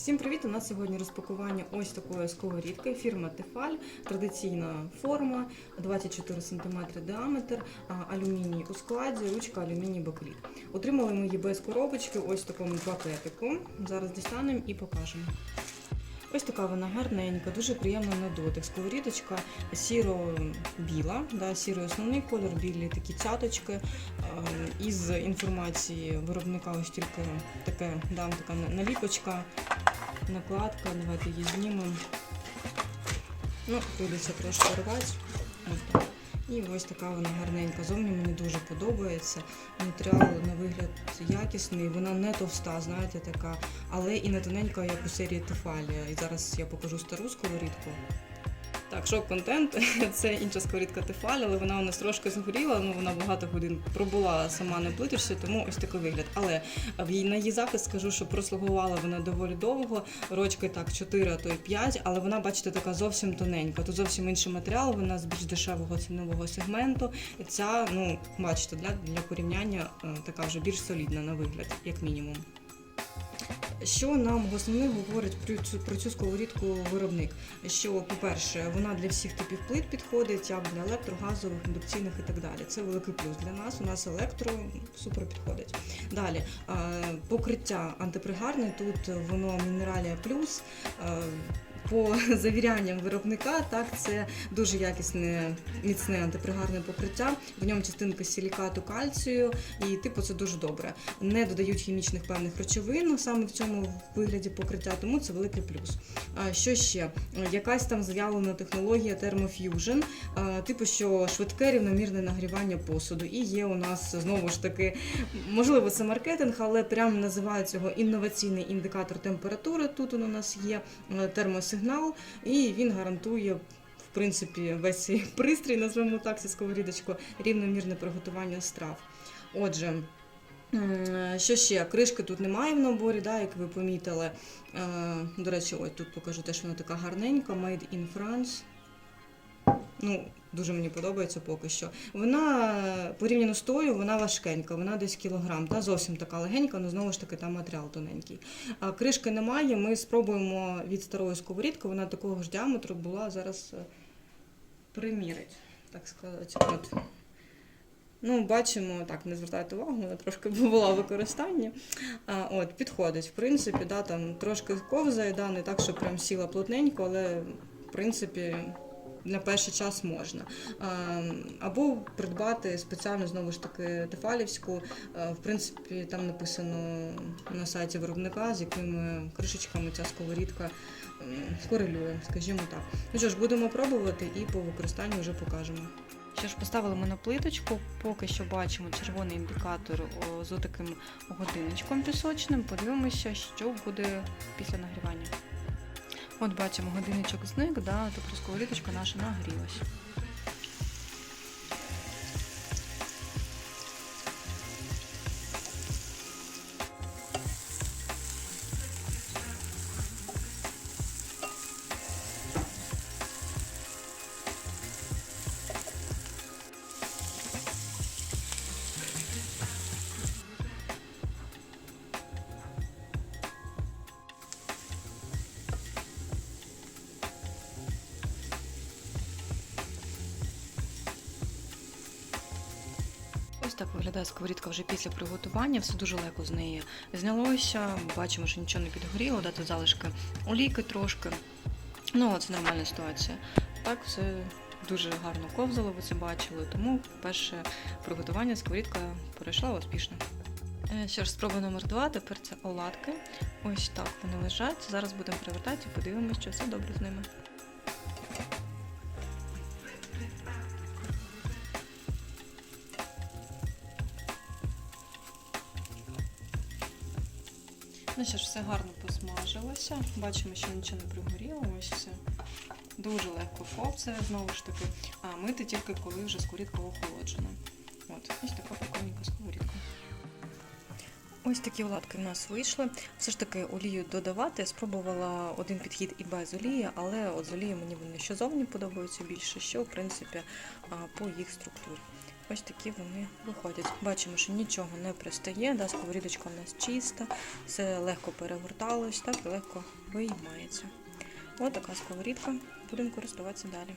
Всім привіт! У нас сьогодні розпакування ось такої сковорідки. Фірма Тефаль, традиційна форма, 24 см діаметр, алюміній у складі, ручка алюміній бакеліт. Отримали ми її без коробочки, ось такому пакетику. Зараз дістанемо і покажемо. Ось така вона гарненька, дуже приємна на дотик. Сковорідочка сіро-біла, да, сірий основний колір, білі такі цяточки. Із інформації виробника ось тільки таке, да, така наліпочка, накладка. Давайте її знімемо. Ну, прийдеться трошки рвати. Ось так. І ось така вона гарненька. Зовні мені дуже подобається. Матеріал на вигляд якісний, вона не товста, знаєте, така, але і не тоненька, як у серії Тефалія. І зараз я покажу стару сковорідку. Так, шок-контент це інша сковорідка Тефаль, але вона у нас трошки згоріла, ну вона багато годин пробула сама на плиточці, тому ось такий вигляд. Але в її на її захист скажу, що прослугувала вона доволі довго. Рочки так 4, а то й 5, але вона, бачите, така зовсім тоненька. Тут зовсім інший матеріал, вона з більш дешевого цінового сегменту. Ця, ну, бачите, для, для порівняння е, така вже більш солідна на вигляд, як мінімум. Що нам в говорить про цю про цю сковорідку виробник? Що, по-перше, вона для всіх типів плит підходить, або для електро, індукційних і так далі. Це великий плюс для нас. У нас електро супер підходить. Далі покриття антипригарне. Тут воно мінералія плюс. По завірянням виробника, так це дуже якісне міцне антипригарне покриття. В ньому частинка силікату кальцію, і типу це дуже добре. Не додають хімічних певних речовин саме в цьому вигляді покриття, тому це великий плюс. А що ще? Якась там заявлена технологія а, типу, що швидке рівномірне нагрівання посуду. І є у нас знову ж таки, можливо, це маркетинг, але прямо називають його інноваційний індикатор температури. Тут він у нас є е, термосигнал, і він гарантує. В принципі, весь цей пристрій, назвемо так, сковорідочку, рівномірне приготування страв. Отже, що ще? Кришки тут немає в наборі, да, як ви помітили. Е, До речі, ось тут покажу теж вона така гарненька, Made in France. Ну, дуже мені подобається поки що. Вона порівняно з тою, вона важкенька, вона десь кілограм, та зовсім така легенька, але знову ж таки там матеріал тоненький. А кришки немає. Ми спробуємо від старої сковорідки, вона такого ж діаметру була зараз е, примірить, так сказати. От. Ну, бачимо, так, не звертайте увагу, вона трошки була в використанні. А, от, підходить, в принципі, да, там трошки ковзає, да, не так, що прям сіла плотненько, але в принципі. На перший час можна. Або придбати спеціально знову ж таки тефалівську. В принципі, там написано на сайті виробника, з якими кришечками ця сковорідка корелює, скажімо так. Ну що ж, будемо пробувати і по використанню вже покажемо. Що ж, поставили ми на плиточку, поки що бачимо червоний індикатор з таким годинничком пісочним. Подивимося, що буде після нагрівання. От бачимо, годинничок зник, да, тобто сковорідочка наша нагрілась. Так виглядає сковорідка вже після приготування. Все дуже легко з неї знялося. Бачимо, що нічого не підгоріло, дати залишки олійки трошки. Ну, це нормальна ситуація. Так, все дуже гарно ковзало, ви це бачили. Тому перше приготування сковорідка пройшла успішно. Е, Що ж, спроба номер два. Тепер це оладки. Ось так вони лежать. Зараз будемо перевертати і подивимося, що все добре з ними. Ну що ж, все гарно посмажилося. Бачимо, що нічого не пригоріло. Ось все. Дуже легко ковце, знову ж таки. А мити тільки коли вже сковорідка охолоджена. От, ось така прикольненька сковорідка. Ось такі оладки в нас вийшли. Все ж таки олію додавати. Спробувала один підхід і без олії, але от з олією мені вони що зовні подобаються більше, що в принципі по їх структурі. Ось такі вони виходять. Бачимо, що нічого не пристає, да, сковорідочка у нас чиста, все легко перегорталось, так легко виймається. Ось така сковорідка. Будемо користуватися далі.